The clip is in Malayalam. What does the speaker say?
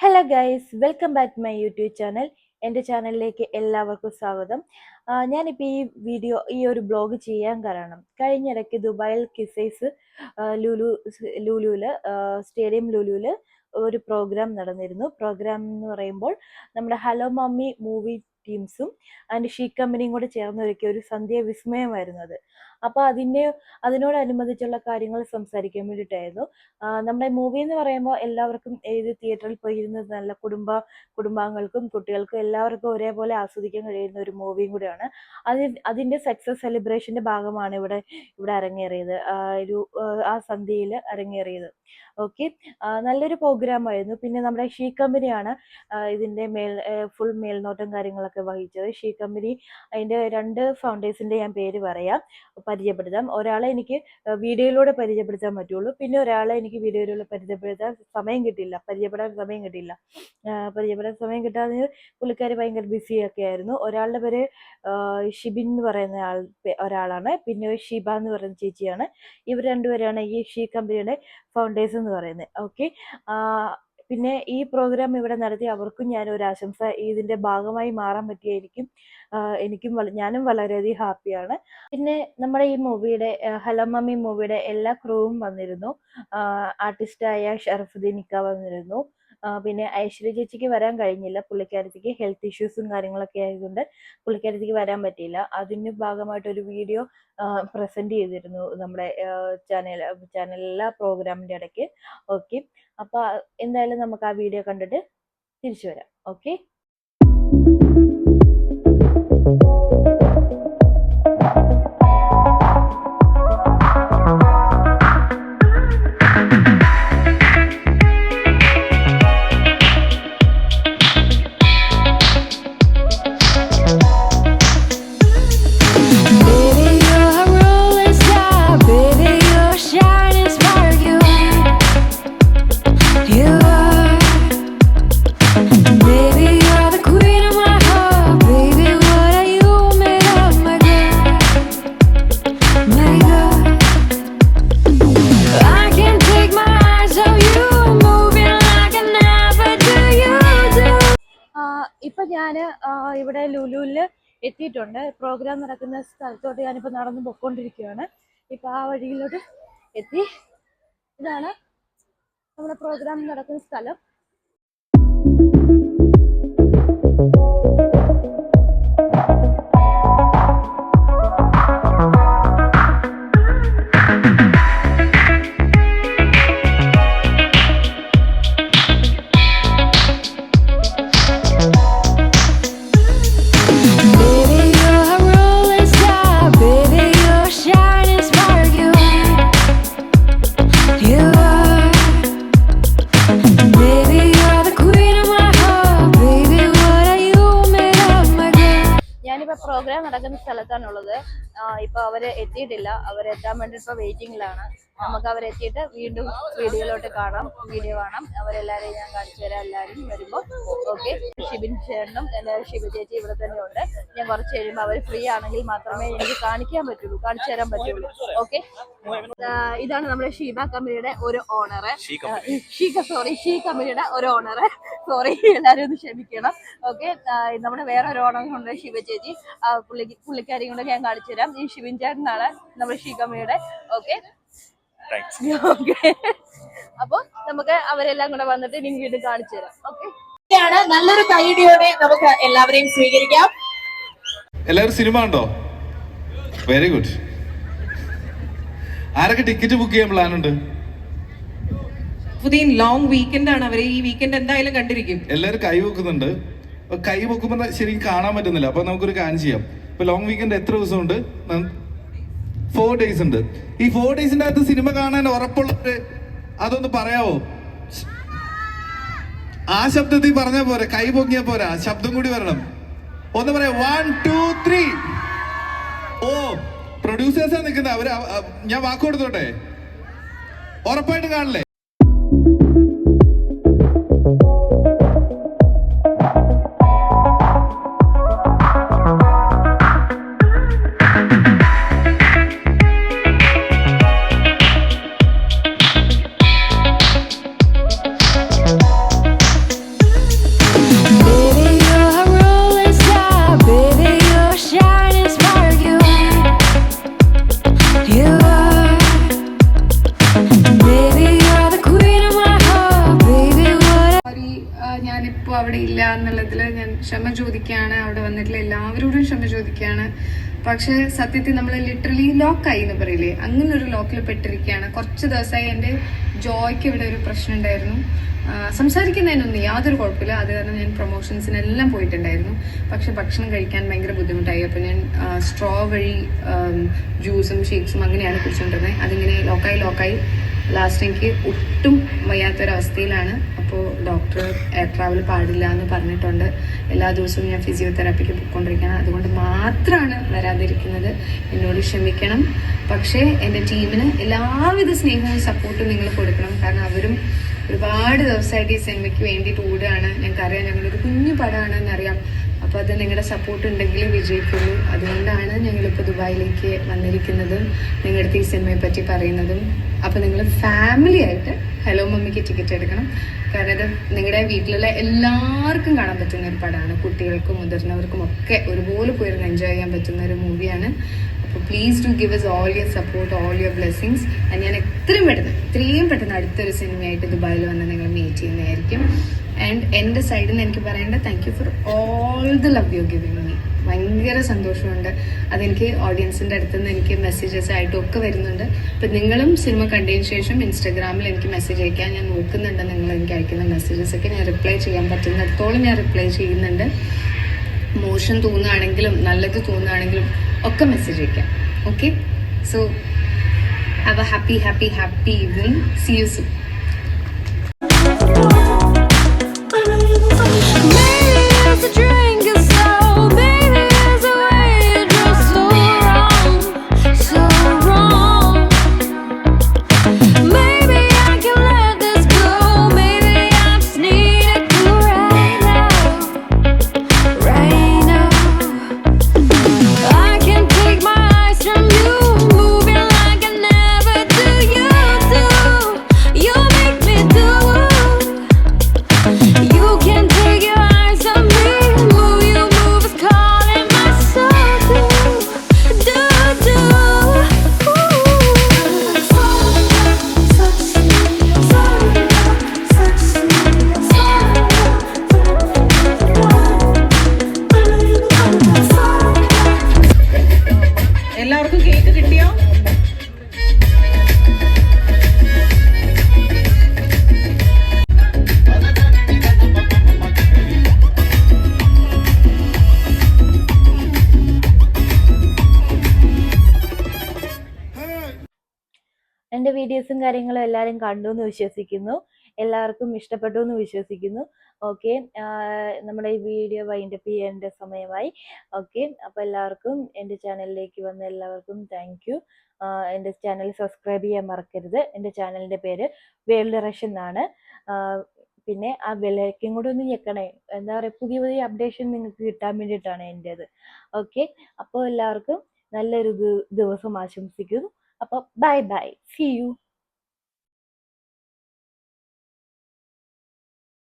Hello guys welcome back my YouTube channel എന്റെ ചാനലിലേക്ക് എല്ലാവർക്കും സ്വാഗതം. ഞാനിപ്പോൾ ഈ വീഡിയോ ഈ ഒരു ബ്ലോഗ് ചെയ്യാൻ കാരണം കഴിഞ്ഞിടയ്ക്ക് ദുബായിൽ കിസൈസ് ലുലു ലുലുവിൽ സ്റ്റേഡിയം ലുലുവിൽ ഒരു പ്രോഗ്രാം നടന്നിരുന്നു. പ്രോഗ്രാം എന്ന് പറയുമ്പോൾ നമ്മുടെ ഹലോ മമ്മി മൂവി ടീംസും ആൻഡ് ഷീ കമ്പനിയും കൂടെ ചേർന്നൊരുക്കിയ ഒരു സന്ധ്യ വിസ്മയമായിരുന്നു അത് അപ്പോൾ അതിന്റെ അതിനോടനുബന്ധിച്ചുള്ള കാര്യങ്ങൾ സംസാരിക്കാൻ വേണ്ടിയിട്ടായിരുന്നു. നമ്മുടെ മൂവി എന്ന് പറയുമ്പോൾ എല്ലാവർക്കും ഏത് തിയേറ്ററിൽ പോയി ഇരുന്ന് നല്ല കുടുംബ കുടുംബാംഗങ്ങൾക്കും കുട്ടികൾക്കും എല്ലാവർക്കും ഒരേപോലെ ആസ്വദിക്കാൻ കഴിയുന്ന ഒരു മൂവിയും കൂടിയാണ്. അത് അതിന്റെ സക്സസ് സെലിബ്രേഷന്റെ ഭാഗമാണ് ഇവിടെ ഇവിടെ അരങ്ങേറിയത്. ഒരു ആ, സന്ധ്യയിൽ അരങ്ങേറിയത്. ഓക്കെ. നല്ലൊരു പ്രോഗ്രാം ആയിരുന്നു പിന്നെ നമ്മുടെ ഷീ കമ്പനിയാണ് ഇതിന്റെ മേൽ ഫുൾ മേൽനോട്ടം കാര്യങ്ങളൊക്കെ വഹിച്ചത്. ഷീ കമ്പനി അതിന്റെ രണ്ട് ഫൗണ്ടേഴ്സിന്റെ ഞാൻ പേര് പറയാം. പരിചയപ്പെടുത്താം. ഒരാളെ എനിക്ക് വീഡിയോയിലൂടെ പരിചയപ്പെടുത്താൻ പറ്റുള്ളൂ. പിന്നെ ഒരാളെ എനിക്ക് വീഡിയോയിലൂടെ പരിചയപ്പെടുത്താൻ സമയം കിട്ടില്ല പരിചയപ്പെടാൻ സമയം കിട്ടില്ല പരിചയപ്പെടാൻ സമയം കിട്ടാതെ പുള്ളിക്കാർ ഭയങ്കര ബിസി ഒക്കെ ആയിരുന്നു. ഒരാളുടെ പേര് ഷിബിൻ എന്ന് പറയുന്ന ആൾ ഒരാളാണ്. പിന്നെ ഷിബ എന്ന് പറയുന്ന ചേച്ചിയാണ്. ഇവർ രണ്ടുപേരാണ് ഈ ഷീ കമ്പനിയുടെ ഫൗണ്ടേഴ്സ് എന്ന് പറയുന്നത്. ഓക്കെ പിന്നെ ഈ പ്രോഗ്രാം ഇവിടെ നടത്തി അവർക്കും ഞാൻ ഒരു ആശംസ. ഇതിന്റെ ഭാഗമായി മാറാൻ പറ്റിയ എനിക്കും എനിക്കും ഞാനും വളരെയധികം ഹാപ്പിയാണ്. പിന്നെ നമ്മുടെ ഈ മൂവിയുടെ ഹലോ മമ്മി മൂവിയുടെ എല്ലാ ക്രൂവും വന്നിരുന്നു. ആർട്ടിസ്റ്റായ ഷറഫുദ്ദീൻ ഇക്ക വന്നിരുന്നു. പിന്നെ ഐശ്വര്യ ചേച്ചിക്ക് വരാൻ കഴിഞ്ഞില്ല. പുള്ളിക്കാരത്തിക്ക് ഹെൽത്ത് ഇഷ്യൂസും കാര്യങ്ങളൊക്കെ ആയതുകൊണ്ട് പുള്ളിക്കാരത്തിക്ക് വരാൻ പറ്റിയില്ല. അതിന് ഭാഗമായിട്ട് ഒരു വീഡിയോ പ്രസന്റ് ചെയ്തിരുന്നു നമ്മുടെ ചാനൽ ചാനലിലെ പ്രോഗ്രാമിന്റെ ഇടയ്ക്ക്. ഓക്കെ അപ്പോൾ എന്തായാലും നമുക്ക് ആ വീഡിയോ കണ്ടിട്ട് തിരിച്ചു വരാം. ഓക്കെ ഞാൻ ഇവിടെ ലുലുവിൽ എത്തിയിട്ടുണ്ട്. പ്രോഗ്രാം നടക്കുന്ന സ്ഥലത്തോട്ട് ഞാനിപ്പോൾ നടന്ന് പൊയ്ക്കൊണ്ടിരിക്കുകയാണ് ഇപ്പം ആ വഴിയിലോട്ട് എത്തി. ഇതാണ് നമ്മുടെ പ്രോഗ്രാം നടക്കുന്ന സ്ഥലം. പ്രോഗ്രാം നടക്കുന്ന സ്ഥലത്താണുള്ളത്. ഇപ്പൊ അവർ എത്തിയിട്ടില്ല. അവരെത്താൻ വേണ്ടി ഇപ്പൊ വെയിറ്റിംഗിലാണ് നമുക്ക് അവരെത്തിയിട്ട് വീണ്ടും വീഡിയോയിലോട്ട് കാണാം. വീഡിയോ കാണാം. അവരെല്ലാരെയും ഞാൻ കാണിച്ചു തരാം. എല്ലാവരും വരുമ്പോ ഓക്കെ. ഷിബിൻ ചേട്ടനും എല്ലാവരും ഷിബ ചേച്ചി ഇവിടെ തന്നെ ഉണ്ട് ഞാൻ കുറച്ച് കഴിയുമ്പോൾ അവർ ഫ്രീ ആണെങ്കിൽ മാത്രമേ എനിക്ക് കാണിക്കാൻ പറ്റുള്ളൂ. കാണിച്ചു തരാൻ പറ്റുള്ളൂ. ഓക്കെ. ഇതാണ് നമ്മുടെ ഷീബ കമ്പനിയുടെ ഒരു ഓണർ ഷീക സോറി ഷീ കമ്പനിയുടെ ഒരു ഓണർ സോറി എല്ലാവരും ഒന്ന് ക്ഷമിക്കണം. ഓക്കെ. നമ്മുടെ വേറെ ഒരു ഓണർ ഉണ്ട് ശിവ ചേച്ചി പുള്ളിക്ക് പുള്ളി പുള്ളിക്കാരിയും കൂടെ ഞാൻ കാണിച്ചു തരാം. ഈ ശിവൻ ചേട്ടനാണ് നമ്മുടെ ഷീ കമ്പനിയുടെ. ഓക്കെ. ഓക്കെ അപ്പൊ നമുക്ക് അവരെല്ലാം കൂടെ വന്നിട്ട് ഇനി വീണ്ടും കാണിച്ചു തരാം. ഓക്കെ നല്ലൊരു കൈയിടിയോടെ നമുക്ക് എല്ലാവരെയും സ്വീകരിക്കാം. എല്ലാവരും സിനിമ ഉണ്ടോ വെരി ഗുഡ് ആരൊക്കെ ടിക്കറ്റ് ബുക്ക് ചെയ്യാൻ പ്ലാൻ ഉണ്ട്? പുതിയ ലോങ് വീക്കെൻഡ് ആണ് അവരെ. ഈ വീക്കെൻഡ് എന്തായാലും കണ്ടിരിക്കും. എല്ലാവരും കൈ വെക്കുന്നുണ്ട്. കൈ വെക്കുമ്പോൾ ശരിക്കും കാണാൻ പറ്റുന്നില്ല. അപ്പൊ നമുക്കൊരു കാര്യം ചെയ്യാം. ഇപ്പൊ ലോങ് വീക്കെൻഡ് എത്ര ദിവസം ഉണ്ട് ഫോർ ഡേയ്സ് ഉണ്ട്. ഈ ഫോർ ഡേയ്സിന്റെ അകത്ത് സിനിമ കാണാൻ ഉറപ്പുള്ളവര് അതൊന്ന് പറയാവോ? ആ ശബ്ദത്തിൽ പറഞ്ഞ പോരെ. കൈ പൊങ്ങിയ പോരാ. ശബ്ദം കൂടി വരണം. ഒന്ന് പറയാം. വൺ ടു ത്രീ ഓ പ്രൊഡ്യൂസേഴ്സാ നിൽക്കുന്നത് അവർ അവ- അവ- ഞാൻ വാക്ക് കൊടുത്തോട്ടെ? ഉറപ്പായിട്ട് കാണില്ലേ? അവിടെ ഇല്ല എന്നുള്ളതിൽ ഞാൻ ക്ഷമ ചോദിക്കുകയാണ്. അവിടെ വന്നിട്ടുള്ള എല്ലാവരോടും ക്ഷമ ചോദിക്കുകയാണ്. പക്ഷേ സത്യത്തിൽ നമ്മൾ ലിറ്ററലി ലോക്കായി എന്ന് പറയില്ലേ? അങ്ങനെ ഒരു ലോക്കിൽ പെട്ടിരിക്കുകയാണ്. കുറച്ച് ദിവസമായി എന്റെ ജോയ്ക്ക് ഇവിടെ ഒരു പ്രശ്നം ഉണ്ടായിരുന്നു. സംസാരിക്കുന്നതിനൊന്നും യാതൊരു കുഴപ്പമില്ല. അത് കാരണം ഞാൻ പ്രൊമോഷൻസിനെല്ലാം പോയിട്ടുണ്ടായിരുന്നു. പക്ഷെ ഭക്ഷണം കഴിക്കാൻ ഭയങ്കര ബുദ്ധിമുട്ടായി. അപ്പോൾ ഞാൻ സ്ട്രോ വഴി ജ്യൂസും ഷേക്സും അങ്ങനെയാണ് കുടിച്ചുകൊണ്ടിരുന്നത്. അതിങ്ങനെ ലോക്കായി ലോക്കായി ലാസ്റ്റ് എനിക്ക് ഒട്ടും വയ്യാത്തൊരവസ്ഥയിലാണ്. അപ്പോൾ ഡോക്ടർ എയർ ട്രാവൽ പാടില്ല എന്ന് പറഞ്ഞിട്ടുണ്ട്. എല്ലാ ദിവസവും ഞാൻ ഫിസിയോതെറാപ്പിക്ക് പോയിക്കൊണ്ടിരിക്കുകയാണ്. അതുകൊണ്ട് മാത്രമാണ് വരാതിരിക്കുന്നത്. എന്നോട് ക്ഷമിക്കണം. പക്ഷേ എന്റെ ടീമിന് എല്ലാവിധ സ്നേഹവും സപ്പോർട്ടും നിങ്ങൾ കൊടുക്കണം. കാരണം അവരും ഒരുപാട് ദിവസമായിട്ട് ഈ സിനിമയ്ക്ക് വേണ്ടിയിട്ട് ഓടുകയാണ്. ഞങ്ങൾക്കറിയാം ഞങ്ങളൊരു കുഞ്ഞു പടമാണ് എന്നറിയാം അപ്പോൾ അത് നിങ്ങളുടെ സപ്പോർട്ട് ഉണ്ടെങ്കിൽ വിജയിക്കുള്ളൂ. അതുകൊണ്ടാണ് ഞങ്ങളിപ്പോൾ ദുബായിലേക്ക് വന്നിരിക്കുന്നതും. നിങ്ങളുടെ ഈ സിനിമയെ പറ്റി പറയുന്നതും. അപ്പോൾ നിങ്ങൾ ഫാമിലി ആയിട്ട് ഹലോ മമ്മിക്ക് ടിക്കറ്റ് എടുക്കണം. കാരണം ഇത് നിങ്ങളുടെ വീട്ടിലുള്ള എല്ലാവർക്കും കാണാൻ പറ്റുന്ന ഒരു പടമാണ്. കുട്ടികൾക്കും മുതിർന്നവർക്കും ഒക്കെ ഒരുപോലെ പോയിരുന്ന് എൻജോയ് ചെയ്യാൻ പറ്റുന്ന ഒരു മൂവിയാണ് അപ്പോൾ please do give us all your support all your blessings ഞാൻ എത്രയും പെട്ടെന്ന് എത്രയും പെട്ടെന്ന് അടുത്തൊരു സിനിമയായിട്ട് ദുബായിൽ വന്ന് നിങ്ങൾ മീറ്റ് ചെയ്യുന്നതായിരിക്കും. ആൻഡ് എന്റെ സൈഡിൽ നിന്ന് എനിക്ക് പറയേണ്ടത് thank you for all the love you giving me ഭയങ്കര സന്തോഷമുണ്ട്. അതെനിക്ക് ഓഡിയൻസിന്റെ അടുത്ത് നിന്ന് എനിക്ക് മെസ്സേജസ് ആയിട്ടും ഒക്കെ വരുന്നുണ്ട്. അപ്പം നിങ്ങളും സിനിമ കണ്ടതിന് ശേഷം ഇൻസ്റ്റാഗ്രാമിൽ എനിക്ക് മെസ്സേജ് അയക്കാൻ ഞാൻ നോക്കുന്നുണ്ട്. നിങ്ങൾ എനിക്ക് അയക്കുന്ന മെസ്സേജസ് ഒക്കെ ഞാൻ റിപ്ലൈ ചെയ്യാൻ പറ്റുന്നിടത്തോളം ഞാൻ റിപ്ലൈ ചെയ്യുന്നുണ്ട്. മോശം തോന്നുകയാണെങ്കിലും നല്ലത് തോന്നുകയാണെങ്കിലും ഒക്കെ മെസ്സേജ് അയക്കാം. Okay so have a happy happy happy evening see you soon വീഡിയോസും കാര്യങ്ങളും എല്ലാവരും കണ്ടു എന്ന് വിശ്വസിക്കുന്നു. എല്ലാവർക്കും ഇഷ്ടപ്പെട്ടു എന്ന് വിശ്വസിക്കുന്നു ഓക്കെ നമ്മുടെ ഈ വീഡിയോ വൈൻഡപ്പ് ചെയ്യേണ്ട സമയമായി. ഓക്കെ അപ്പോൾ എല്ലാവർക്കും എന്റെ ചാനലിലേക്ക് വന്ന എല്ലാവർക്കും താങ്ക് യു എന്റെ ചാനൽ സബ്സ്ക്രൈബ് ചെയ്യാൻ മറക്കരുത്. എന്റെ ചാനലിന്റെ പേര് വേൾഡ് റഷ് എന്നാണ്. പിന്നെ ആ ബെല്ലൈക്കും കൂടെ ഒന്ന് ഞെക്കണേ. എന്താ പറയുക പുതിയ പുതിയ അപ്ഡേഷൻ നിങ്ങൾക്ക് കിട്ടാൻ വേണ്ടിയിട്ടാണ് എന്റേത്. ഓക്കെ അപ്പോൾ എല്ലാവർക്കും നല്ലൊരു ദിവസം ആശംസിക്കുന്നു. അപ്പോൾ ബൈ ബൈ സി യു